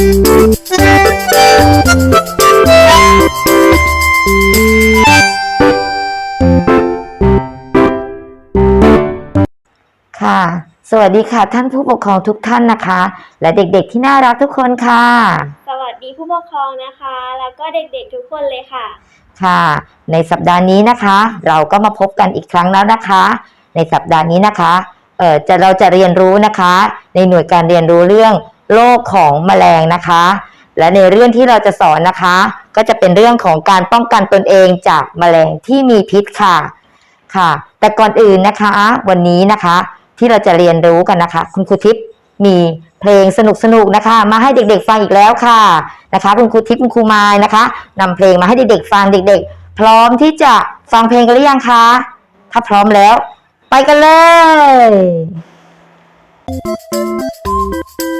ค่ะ สวัสดีค่ะท่านผู้ปกครองทุกท่านนะคะ และเด็กๆที่น่ารักทุกคนค่ะ สวัสดีผู้ปกครองนะคะ แล้วก็เด็กๆทุกคนเลยค่ะ ค่ะ ในสัปดาห์นี้นะคะ เราก็มาพบกันอีกครั้งแล้วนะคะ ในสัปดาห์นี้นะคะ เอ่อจะเราจะเรียนรู้นะคะ ในหน่วยการเรียนรู้เรื่อง โรคของแมลงนะคะ และในเรื่องที่เราจะสอนนะคะ ก็จะเป็นเรื่องของการป้องกันตนเองจากแมลงที่มีพิษค่ะค่ะ แต่ก่อนอื่นนะคะ วันนี้นะคะที่เราจะเรียนรู้กันนะคะ คุณครูทิพย์มีเพลงสนุกๆนะคะ มาให้เด็กๆฟังอีกแล้วค่ะนะคะ คุณครูทิพย์คุณครูมายนะคะนำเพลงมาให้เด็กๆฟังเด็ก ๆ พร้อมที่จะฟังเพลงกันหรือยังคะถ้าพร้อมแล้ว ไปกันเลยตุ้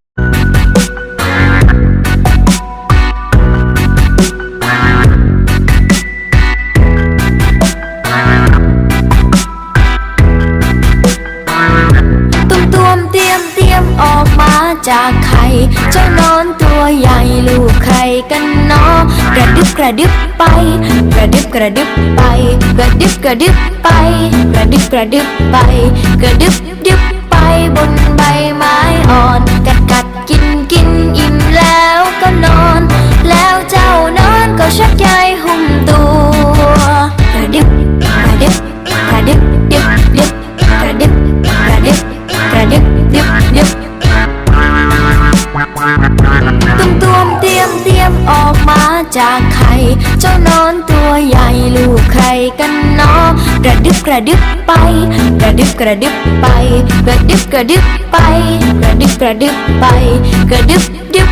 จากไข่เจ้านอนตัวใหญ่ลูกใครกันเนาะกระดึบกระดึบไป กระดึบกระดึบไป กระดึบกระดึบไป กระดึบกระดึบไป กระดึบดึบไปบนใบไม้อ่อนกัดกัดกินกินอิ่มแล้วก็นอน แล้วเจ้านอนก็ชักใย กันเนาะกระดึบกระดึบไป กระดึบกระดึบไป กระดึบกระดึบไป กระดึบกระดึบไป กระดึบดึบ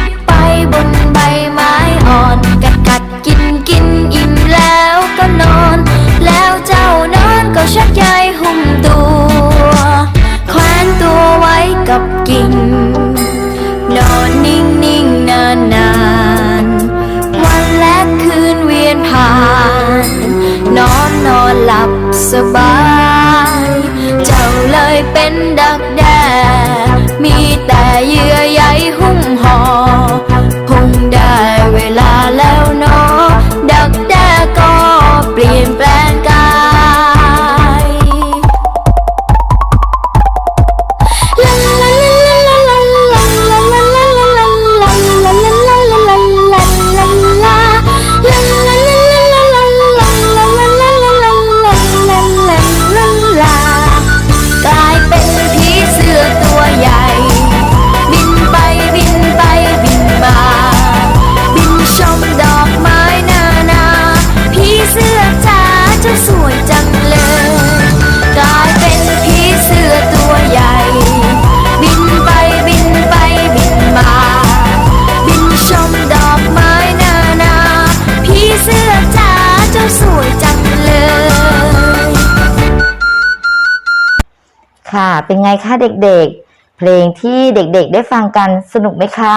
ค่ะ เป็นไงคะเด็กๆ เพลงที่เด็กๆ ได้ฟังกันสนุกไหมคะ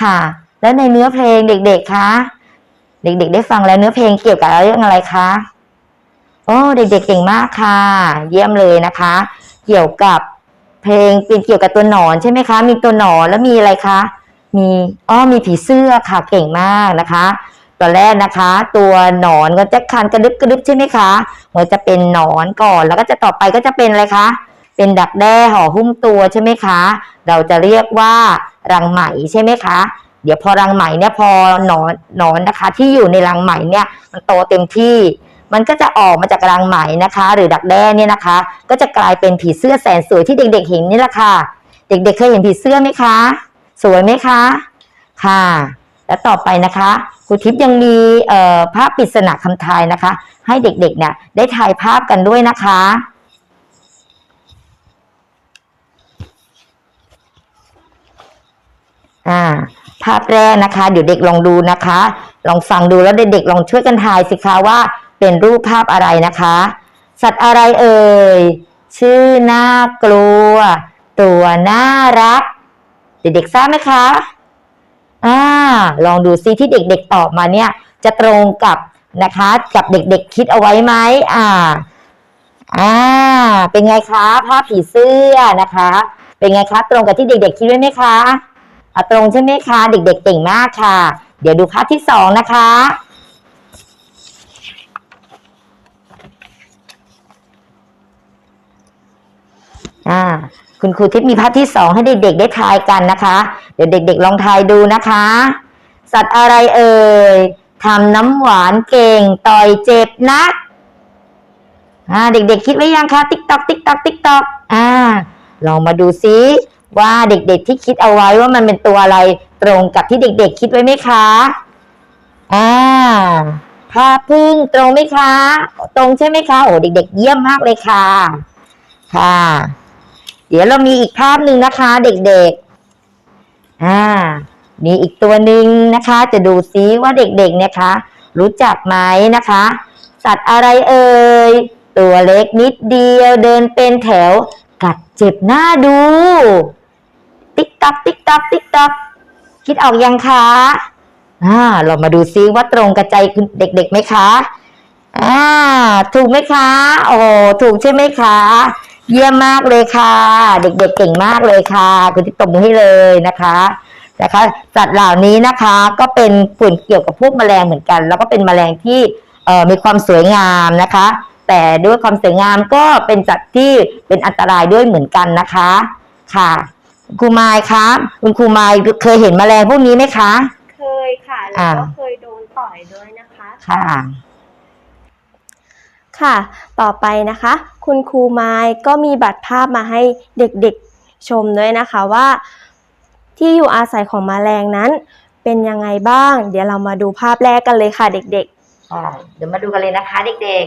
ค่ะ แล้วในเนื้อเพลงเด็กๆ คะ เด็กๆ ได้ฟังแล้วเนื้อเพลงเกี่ยวกับเรื่องอะไรคะ โอ้เด็กๆ เก่งมากค่ะ เยี่ยมเลยนะคะ เกี่ยวกับเพลงเป็นเกี่ยวกับตัวหนอนใช่ไหมคะ มีตัวหนอนแล้วมีอะไรคะ มีอ้อมีผีเสื้อค่ะเก่งมากนะคะตอนแรกนะคะ ตัวหนอนก็จะคันกระดึบกระดึบใช่ไหมคะมันจะเป็นหนอนก่อนแล้วก็จะต่อไปก็จะเป็นอะไรคะ เป็นดักแด้ห่อหุ้มตัวใช่ไหมคะ เราจะเรียกว่ารังไหมใช่ไหมคะ เดี๋ยวพอรังไหมเนี่ยพอหนอนหนอนนะคะ ที่อยู่ในรังไหมเนี่ยมันโตเต็มที่ มันก็จะออกมาจากรังไหมนะคะ หรือดักแด้เนี่ยนะคะ ก็จะกลายเป็นผีเสื้อแสนสวยที่เด็ก ๆ เห็นนี่แหละค่ะ เด็กๆเคยเห็นผีเสื้อไหมคะ สวยไหมคะ ค่ะและต่อไปนะคะครูทิพย์ยังมีเอ่อภาพปริศนาคำทายนะคะ ให้เด็กๆเนี่ยได้ถ่ายภาพกันด้วยนะคะ อ่า ภาพแรกนะคะ เดี๋ยวเด็กลองดูนะคะ ลองฟังดูแล้วเด็กๆลองช่วยกันทายสิคะว่าเป็นรูปภาพอะไรนะคะ สัตว์อะไรเอ่ย ชื่อน่ากลัว ตัวน่ารัก เด็กๆทราบไหมคะ อ่า ลองดูซิที่เด็กๆตอบมาเนี่ย จะตรงกับนะคะ กับเด็กๆคิดเอาไว้ไหมอ่า อ่า เป็นไงคะภาพผีเสื้อนะคะ เป็นไงคะ ตรงกับที่เด็กๆคิดไว้ไหมคะ อตรงใช่ไหมคะ เด็กๆเก่งมากค่ะ เดี๋ยวดูภาพที่สองนะคะ อ่า คุณครูทิพย์มีภาพที่สองให้เด็กๆได้ทายกันนะคะ เดี๋ยวเด็ก ๆ ลองทายดูนะคะ สัตว์อะไรเอ่ยทำน้ำหวานเก่งต่อยเจ็บนักอ่าเด็กๆคิดไว้ยังคะติ๊กตอกติ๊กตอกติ๊กตอกอ่าลองมาดูซิ ว่าเด็กๆที่คิดเอาไว้ว่ามันเป็นตัวอะไรตรงกับที่เด็กๆคิดไว้ไหมคะ อ่าภาพพึ่งตรงไหมคะ ตรงใช่ไหมคะ โอ้เด็ก ๆ เยี่ยมมากเลยค่ะ ค่ะ เดี๋ยวเรามีอีกภาพหนึ่งนะคะ เด็กๆ อ่า มีอีกตัวหนึ่งนะคะ จะดูซิว่าเด็กๆเนี่ยคะ รู้จักไหมนะคะ สัตว์อะไรเอ่ย ตัวเล็กนิดเดียวเดินเป็นแถวกัดเจ็บหน้าดู ติ๊กตักติ๊กตักติ๊กตักคิดออกยังคะอ่าเรามาดูซิว่าตรงกับใจคุณเด็กๆไหมคะอ่าถูกไหมคะ โอ้โหถูกใช่ไหมคะ เยี่ยมมากเลยค่ะ เด็กๆเก่งมากเลยค่ะคุณที่ตบมือให้เลยนะคะนะคะสัตว์เหล่านี้นะคะก็เป็นฝุ่นเกี่ยวกับพวกแมลงเหมือนกัน แล้วก็เป็นแมลงที่เอ่อมีความสวยงามนะคะ แต่ด้วยความสวยงามก็เป็นสัตว์ที่เป็นอันตรายด้วยเหมือนกันนะคะค่ะ คุณครูไมายคะคุณครูไมายเคยเห็นแมลงพวกนี้ไหมคะ เคยค่ะ แล้วอ่าก็เคยโดนต่อยด้วยนะคะ ค่ะ ค่ะ ต่อไปนะคะ คุณครูไม้ก็มีบัตรภาพมาให้เด็กๆชมด้วยนะคะว่า ที่อยู่อาศัยของแมลงนั้น เป็นยังไงบ้าง เดี๋ยวเรามาดูภาพแรกกันเลยค่ะเด็กอ่าเดี๋ยวมาดูกันเลยนะคะ เด็ก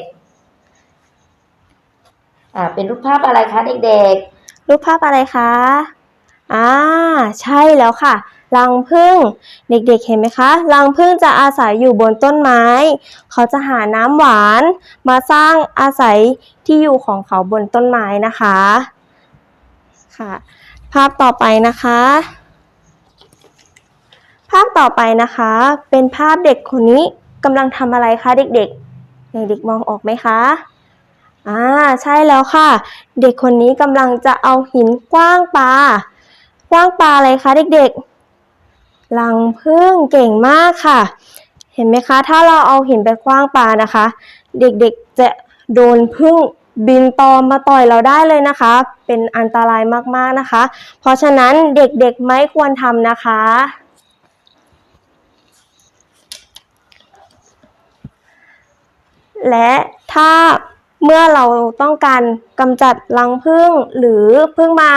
ๆ อ่า เป็นรูปภาพอะไรคะเด็กๆ รูปภาพอะไรคะ อ่าใช่แล้วค่ะ รังผึ้งเด็กๆเห็นไหมคะ รังผึ้งจะอาศัยอยู่บนต้นไม้ เขาจะหาน้ำหวาน มาสร้างอาศัยที่อยู่ของเขาบนต้นไม้นะคะค่ะ ภาพต่อไปนะคะ ภาพต่อไปนะคะ เป็นภาพเด็กคนนี้กำลังทำอะไรคะเด็กๆเด็กๆมองออกไหมคะอ่าใช่แล้วค่ะ เด็กคนนี้กำลังจะเอาหินกว้างปลา ว้างปลาอะไรคะเด็กๆลังพึ่งเก่งมากค่ะ เห็นไหมคะ ถ้าเราเอาหินไปคว้างปลานะคะ เด็กๆจะโดนพึ่งบินตอมมาต่อยเราได้เลยนะคะ เป็นอันตรายมากๆนะคะ เพราะฉะนั้นเด็กๆไม่ควรทำนะคะ และถ้าเมื่อเราต้องการกำจัดรังผึ้งหรือผึ้งมา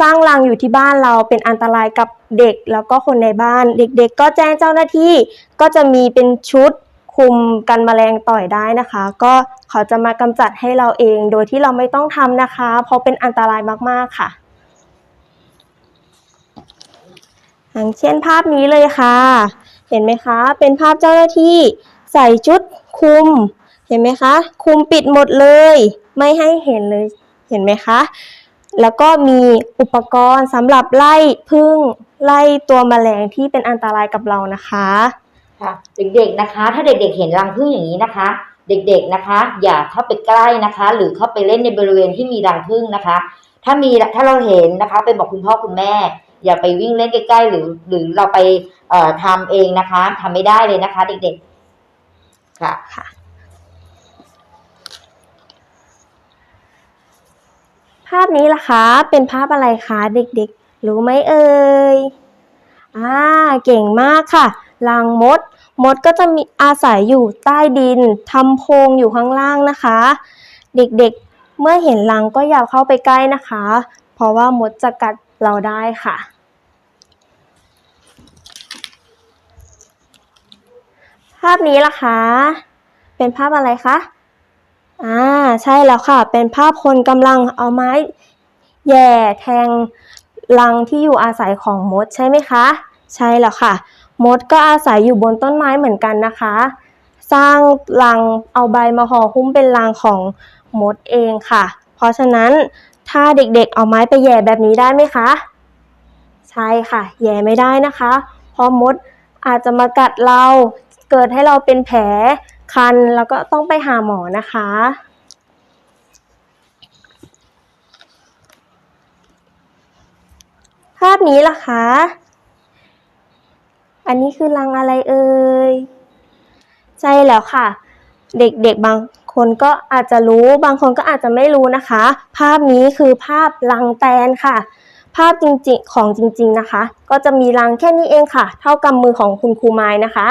สร้างรังอยู่ที่บ้านเราเป็นอันตรายกับเด็กแล้วก็คนในบ้าน เด็กๆ ก็แจ้งเจ้าหน้าที่ก็จะมีเป็นชุดคุมกันแมลงต่อยได้นะคะ ก็เขาจะมากำจัดให้เราเองโดยที่เราไม่ต้องทำนะคะ เพราะเป็นอันตรายมากๆค่ะ อย่างเช่นภาพนี้เลยค่ะ เห็นไหมคะ เป็นภาพเจ้าหน้าที่ใส่ชุดคุม เห็นไหมคะ คุมปิดหมดเลย ไม่ให้เห็นเลย เห็นไหมคะ แล้วก็มีอุปกรณ์สำหรับไล่พึ่งไล่ตัวแมลงที่เป็นอันตรายกับเรานะคะๆค่ะเด็กๆนะคะ ถ้าเด็กๆเห็นรังผึ้งอย่างนี้นะคะ เด็กๆนะคะ อย่าเข้าไปใกล้นะคะ หรือเข้าไปเล่นในบริเวณที่มีรังผึ้งนะคะ ถ้ามีถ้าเราเห็นนะคะไปบอกคุณพ่อคุณแม่ อย่าไปวิ่งเล่นใกล้ๆหรือ หรือเราไปเอ่อทำเองนะคะทำไม่ได้เลยนะคะ เด็กๆค่ะ ภาพนี้ล่ะคะ เป็นภาพอะไรคะเด็กๆ รู้ไหมเอ่ยอ่าเก่งมากค่ะรังมด มดก็จะมีอาศัยอยู่ใต้ดินทำโพรงอยู่ข้างล่างนะคะ เด็กๆ เมื่อเห็นรังก็อย่าเข้าไปใกล้นะคะ เพราะว่ามดจะกัดเราได้ค่ะภาพนี้ล่ะคะ เป็นภาพอะไรคะ อ่าใช่แล้วค่ะ เป็นภาพคนกำลังเอาไม้แย่แทงรังที่อยู่อาศัยของมดใช่ไหมคะ ใช่แล้วค่ะ มดก็อาศัยอยู่บนต้นไม้เหมือนกันนะคะ สร้างรังเอาใบมาห่อหุ้มเป็นรังของมดเองค่ะ เพราะฉะนั้นถ้าเด็กๆเอาไม้ไปแย่แบบนี้ได้ไหมคะ ใช่ค่ะ แย่ไม่ได้นะคะ เพราะมดอาจจะมากัดเราเกิดให้เราเป็นแผล คันแล้วก็ต้องไปหาหมอนะคะ ภาพนี้ล่ะคะ อันนี้คือรังอะไรเอ่ยใช่แล้วค่ะ เด็กๆบางคนก็อาจจะรู้บางคนก็อาจจะไม่รู้นะคะ ภาพนี้คือภาพรังแตนค่ะ ภาพจริงๆของจริง ๆนะคะ ก็จะมีรังแค่นี้เองค่ะ เท่ากำมือของคุณครูไม้นะคะ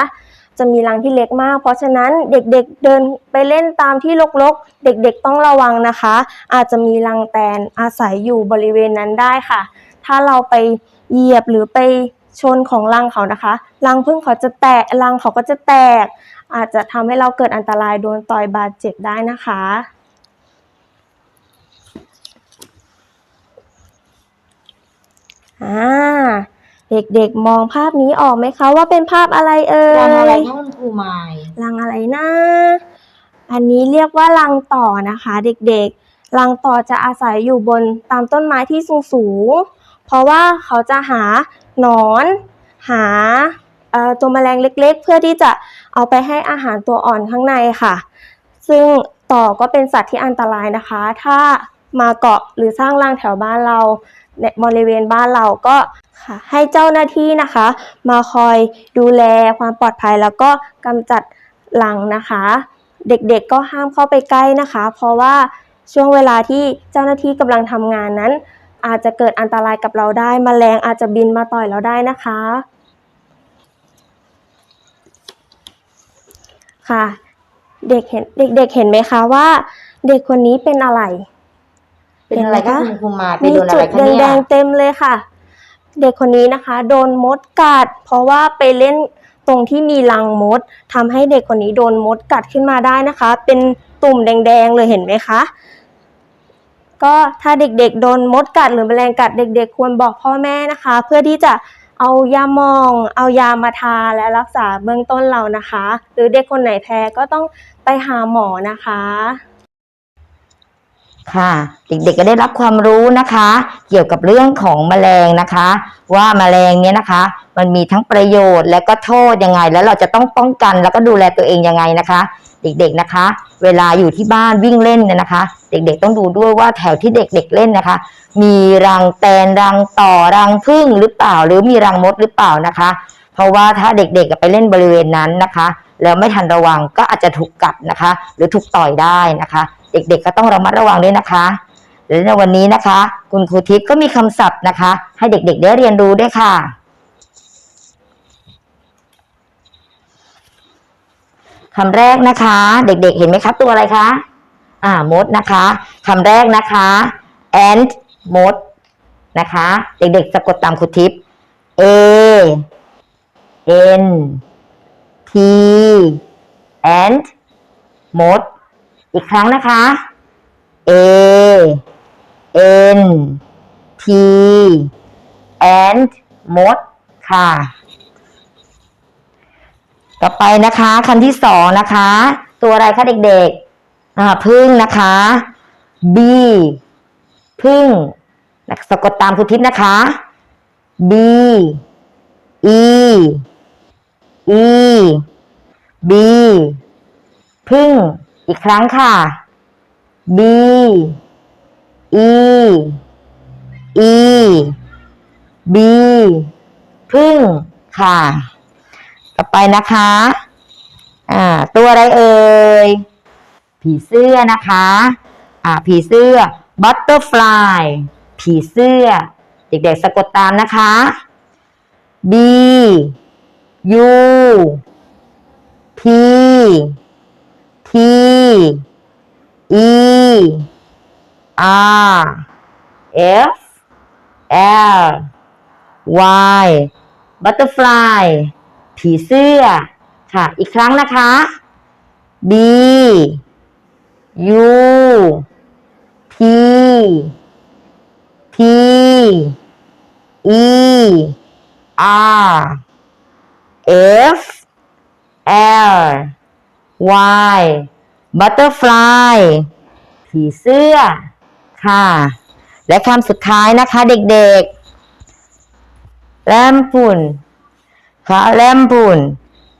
จะมีรังที่เล็กมาก เพราะฉะนั้นเด็กๆเดินไปเล่นตามที่รกๆ เด็กๆต้องระวังนะคะ อาจจะมีรังแตนอาศัยอยู่บริเวณนั้นได้ค่ะ ถ้าเราไปเหยียบหรือไปชนของรังเขานะคะรังพึ่งเขาจะแตกรังเขาก็จะแตก อาจจะทำให้เราเกิดอันตรายโดนต่อยบาดเจ็บได้นะคะอ่า เด็กๆมองภาพนี้ออกไหมคะว่าเป็นภาพอะไรเอ่ยรังอะไรคะคุณครูไม้รังอะไรนะ อันนี้เรียกว่ารังต่อนะคะ เด็กๆ รังต่อจะอาศัยอยู่บนตามต้นไม้ที่สูงๆ เพราะว่าเขาจะหาหนอน หาเอ่อตัวแมลงเล็กๆ เพื่อที่จะเอาไปให้อาหารตัวอ่อนข้างในค่ะ ซึ่งต่อก็เป็นสัตว์ที่อันตรายนะคะ ถ้า มาเกาะหรือสร้างรังแถวบ้านเราในบริเวณบ้านเราก็ค่ะให้เจ้าหน้าที่นะคะ มาคอยดูแลความปลอดภัยแล้วก็กำจัดรังนะคะ เด็กๆก็ห้ามเข้าไปใกล้นะคะ เพราะว่าช่วงเวลาที่เจ้าหน้าที่กำลังทำงานนั้น อาจจะเกิดอันตรายกับเราได้มแมลงอาจจะบินมาต่อยเราได้นะคะค่ะเด็กเห็นเด็กๆเห็นไหมคะว่า เด็กคนนี้เป็นอะไร เป็นอะไรคะเห็นไหมคะคุณครูไม้ไปมีโดนอะจุไรดคะเนี่ย แดงๆเต็มเลยค่ะ เด็กคนนี้นะคะ โดนมดกัด เพราะว่าไปเล่นตรงที่มีรังมดทำให้เด็กคนนี้โดนมดกัดขึ้นมาได้นะคะ เป็นตุ่มแดงๆเลยเห็นไหมคะ ก็ถ้าเด็กๆ โดนมดกัดหรือแมลงกัดเด็ก ๆ ควรบอกพ่อแม่นะคะ เพื่อที่จะเอายาหมอง เอายามาทาและรักษาเบื้องต้นเรานะคะ หรือเด็กคนไหนแพ้ก็ต้องไปหาหมอนะคะ ค่ะ เด็กๆก็ได้รับความรู้นะคะ เกี่ยวกับเรื่องของแมลงนะคะ ว่าแมลงเนี้ยนะคะ มันมีทั้งประโยชน์และก็โทษยังไง แล้วเราจะต้องป้องกันแล้วก็ดูแลตัวเองยังไงนะคะ เด็กๆนะคะ เวลาอยู่ที่บ้านวิ่งเล่นเนี่ยนะคะ เด็กๆต้องดูด้วยว่าแถวที่เด็กๆเล่นนะคะ มีรังแตนรังต่อรังผึ้งหรือเปล่า หรือมีรังมดหรือเปล่านะคะ เพราะว่าถ้าเด็กๆไปเล่นบริเวณนั้นนะคะ แล้วไม่ทันระวังก็อาจจะถูกกัดนะคะ หรือถูกต่อยได้นะคะ เด็กๆก็ต้องระมัดระวังด้วยนะคะและในวันนี้นะคะ คุณครูทิพย์ก็มีคำศัพท์นะคะ ให้เด็กๆได้เรียนรู้ด้วยค่ะ คำแรกนะคะ เด็กๆเห็นไหมคะตัวอะไรคะ อ่ามดนะคะคำแรกนะคะ ant มดนะคะ เด็กๆสะกดตามครูทิพย์ a n t ant มด อีกครั้งนะคะ a n t ant มด ค่ะ ต่อไปนะคะคำที่สองนะคะ ตัวอะไรคะเด็กๆอ่าพึ่งนะคะ b พึ่งสะกดตามครูทิพย์นะคะ b e e b พึ่ง อีกครั้งค่ะ b e e b พึ่งค่ะ ต่อไปนะคะ อ่า ตัวอะไรเอ่ย ผีเสื้อนะคะ อ่า ผีเสื้อ butterfly ผีเสื้อ เด็กๆสะกดตามนะคะ b u p t e r f l y butterfly ผีเสื้อ ค่ะ อีกครั้งนะคะ b u p t e r f l y butterfly ผีเสื้อ ค่ะ และคำสุดท้ายนะคะ เด็กๆแลมปุ่นค่ะแลมปุ่น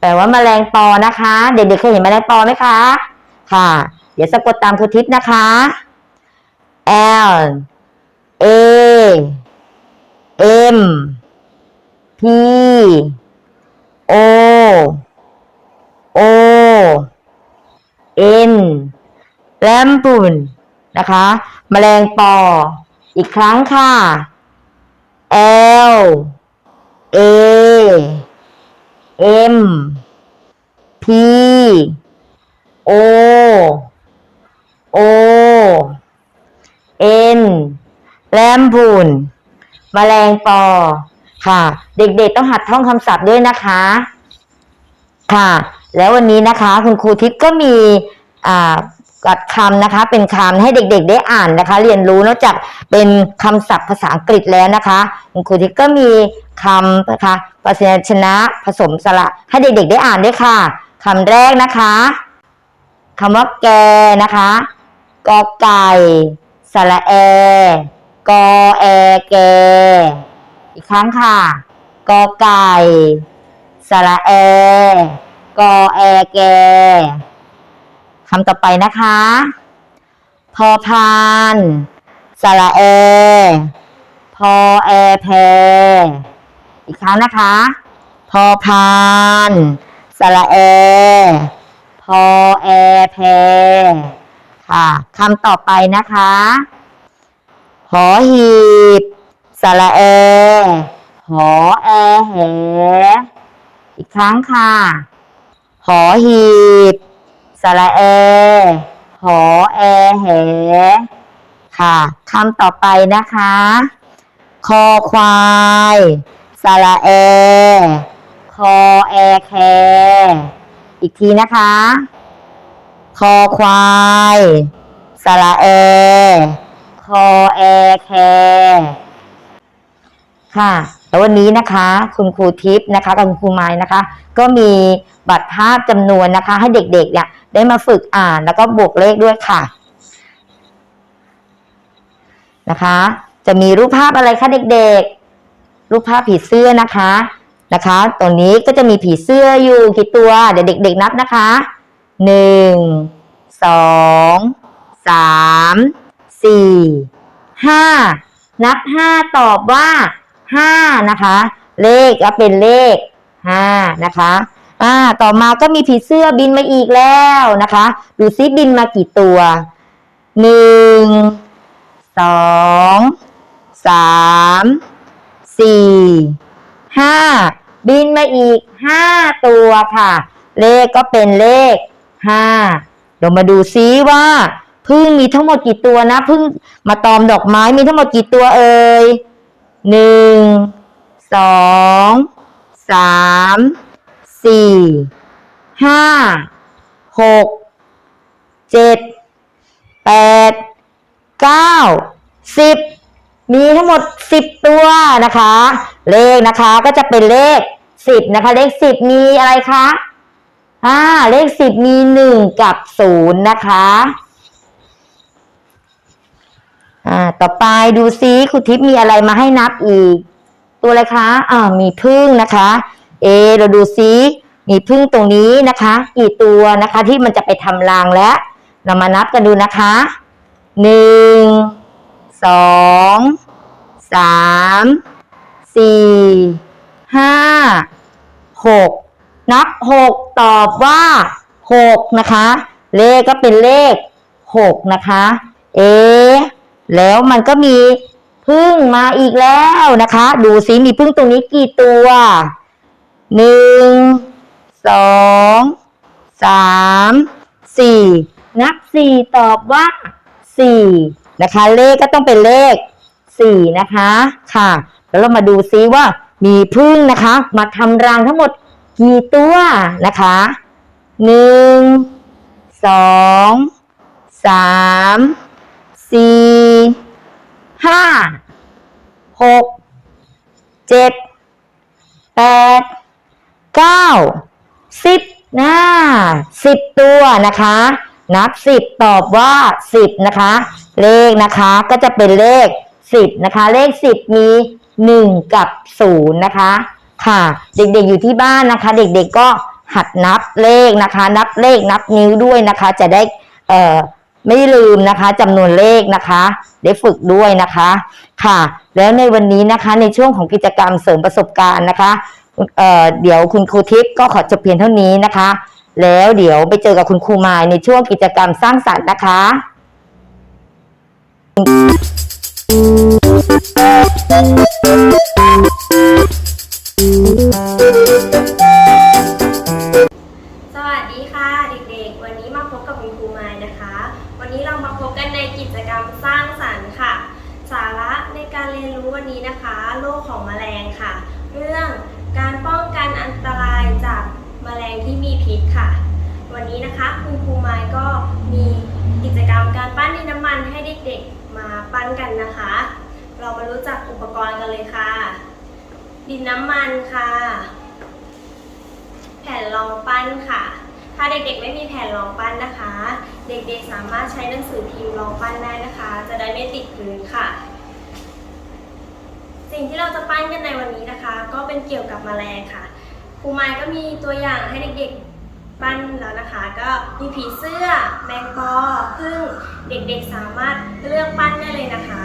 แปลว่าแมลงปอนะคะ เด็กๆเคยเห็นแมลงปอไหมคะ ค่ะ เดี๋ยวสะกดตามครูทิพย์นะคะ L A M P O O N แลมปูน นะคะแมลงปอ อีกครั้งค่ะ L A M P O O N แลมปูนแมลงปอ ค่ะ เด็กๆต้องหัดท่องคำศัพท์ด้วยนะคะ ค่ะ แล้ววันนี้นะคะ คุณครูทิพย์ก็มีอ่า กัดคำนะคะ เป็นคำให้เด็กๆ ได้อ่านนะคะ เรียนรู้นอกจากเป็นคำศัพท์ภาษาอังกฤษแล้วนะคะคุณครูทิก็มีคำนะคะประยัญชนะผสมสระให้เด็กๆ ได้อ่านด้วยค่ะคำแรกนะคะคำว่าแกนะคะกอไก่สระแอกอแอแก อีกครั้งค่ะกอไก่สระแอกอแอแก คำต่อไปนะคะ พอพานสระแอพอแอแพอีกครั้งนะคะ พอพานสระแอพอแอแพค่ะคำต่อไปนะคะหอหีบสระแอหอแอแหอีกครั้งค่ะ หอหีบ ระแอ หอแอแห ค่ะคำต่อไปนะคะ คอควายสระแอ คอแอแค อีกทีนะคะ คอควายสระแอ คอแอแค ค่ะ แล้ววันนี้นะคะ คุณครูทิพย์นะคะกับคุณครูไม้นะคะ ก็มีบัตรภาพจำนวนนะคะ ให้เด็กๆเนี่ยได้มาฝึกอ่านแล้วก็บวกเลขด้วยค่ะนะคะ จะมีรูปภาพอะไรคะเด็กๆ รูปภาพผีเสื้อนะคะนะคะตรงนี้ก็จะมีผีเสื้ออยู่กี่ตัว เดี๋ยวเด็ก ๆ นับนะคะหนึ่งสองสามสี่ห้านับห้าตอบว่า ห้านะคะ เลขก็เป็นเลขห้านะคะอ่าต่อมาก็มีผีเสื้อบินมาอีกแล้วนะคะ ดูซิบินมากี่ตัวหนึ่งสองสามสี่ห้าบินมาอีกห้าตัวค่ะ เลขก็เป็นเลขห้าเรามาดูซิว่าพึ่งมีทั้งหมดกี่ตัวนะพึ่งมาตอมดอกไม้มีทั้งหมดกี่ตัวเอ่ย หนึ่งสองสามสี่ห้าหกเจ็ดแปดเก้าสิบมีทั้งหมดสิบตัวนะคะ เลขนะคะก็จะเป็นเลขสิบนะคะ เลขสิบมีอะไรคะอ่าเลขสิบมีหนึ่งกับศูนย์นะคะ อ่า ต่อไปดูซิครูทิพย์มีอะไรมาให้นับอีก ตัวอะไรคะอ่ามีพึ่งนะคะ เอ เราดูซิมีพึ่งตรงนี้นะคะ กี่ตัวนะคะ ที่มันจะไปทำรังแล้วเรามานับกันดูนะคะหนึ่งสองสามสี่ห้าหกนับหกตอบว่าหกนะคะ เลขก็เป็นเลขหกนะคะ เอ แล้วมันก็มีพึ่งมาอีกแล้วนะคะ ดูสิมีพึ่งตรงนี้กี่ตัวหนึ่งสองสามสี่นับสี่ตอบว่าสี่นะคะ เลขก็ต้องเป็นเลขสี่นะคะค่ะ แล้วเรามาดูซิว่ามีพึ่งนะคะ มาทำรังทั้งหมดกี่ตัวนะคะหนึ่งสองสาม สี่ห้าหกเจ็ดแปดเก้าสิบนะสิบตัวนะคะ นับสิบตอบว่าสิบนะคะ เลขนะคะก็จะเป็นเลขสิบนะคะ เลขสิบมีหนึ่งกับศูนย์นะคะ ค่ะ เด็กๆอยู่ที่บ้านนะคะ เด็กๆก็หัดนับเลขนะคะ นับเลขนับนิ้วด้วยนะคะ จะได้เอ่อ ไม่ลืมนะคะจำนวนเลขนะคะ ได้ฝึกด้วยนะคะค่ะ แล้วในวันนี้นะคะในช่วงของกิจกรรมเสริมประสบการณ์นะคะเเดี๋ยวคุณครูทิพย์ก็ขอจบเพียงเท่านี้นะคะ แล้วเดี๋ยวไปเจอกับคุณครูมายในช่วงกิจกรรมสร้างสรรค์นะคะส กันในกิจกรรมสร้างสรรค์ค่ะ สาระในการเรียนรู้วันนี้นะคะ โลกของแมลงค่ะ เรื่องการป้องกันอันตรายจากแมลงที่มีพิษค่ะ วันนี้นะคะคุณครูไม้ก็มีกิจกรรมการปั้นดินน้ำมันให้เด็กๆมาปั้นกันนะคะ เรามารู้จักอุปกรณ์กันเลยค่ะ ดินน้ำมันค่ะ แผ่นรองปั้นค่ะ ถ้าเด็กๆไม่มีแผ่นรองปั้นนะคะ เด็กๆสามารถใช้หนังสือพิมพ์รองปั้นได้นะคะ จะได้ไม่ติดพื้นค่ะ สิ่งที่เราจะปั้นกันในวันนี้นะคะ ก็เป็นเกี่ยวกับแมลงค่ะครูไม้ก็มีตัวอย่างให้เด็กๆปั้นแล้วนะคะ ก็มีผีเสื้อ แมงปอพึ่งเด็กๆสามารถเลือกปั้นได้เลยนะคะ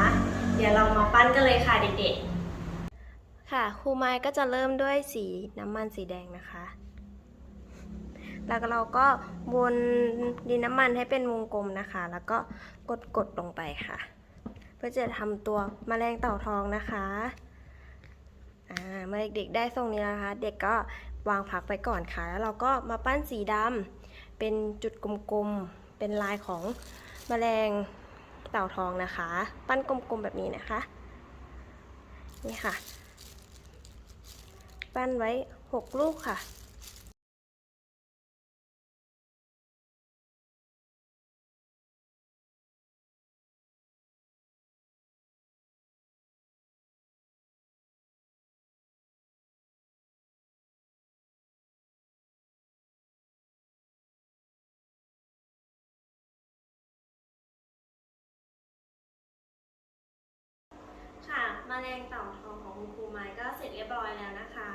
เดี๋ยวเรามาปั้นกันเลยค่ะเด็กๆค่ะครูไม้ก็จะเริ่มด้วยสีน้ำมันสีแดงนะคะ แล้วก็เราก็วนดินน้ำมันให้เป็นวงกลมนะคะ แล้วก็กดกดลงไปค่ะ เพื่อจะทำตัวแมลงเต่าทองนะคะอ่าเมื่อเด็กๆได้ทรงนี้นะคะ เด็กก็วางพักไปก่อนค่ะ แล้วเราก็มาปั้นสีดำเป็นจุดกลมๆ เป็นลายของแมลงเต่าทองนะคะ ปั้นกลมๆแบบนี้นะคะ นี่ค่ะ ปั้นไว้ 6 ลูกค่ะ มาแรงเต่าทองของคุณครูไม้ก็เสร็จเรียบร้อยแล้วนะคะ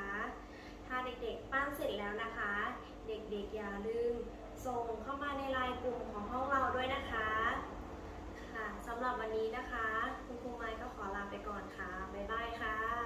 ถ้าเด็กๆปั้นเสร็จแล้วนะคะ เด็กๆอย่าลืมส่งเข้ามาในไลน์กลุ่มของห้องเราด้วยนะคะ ค่ะสำหรับวันนี้นะคะ คุณครูไม้ก็ขอลาไปก่อนค่ะ บ๊ายบายค่ะ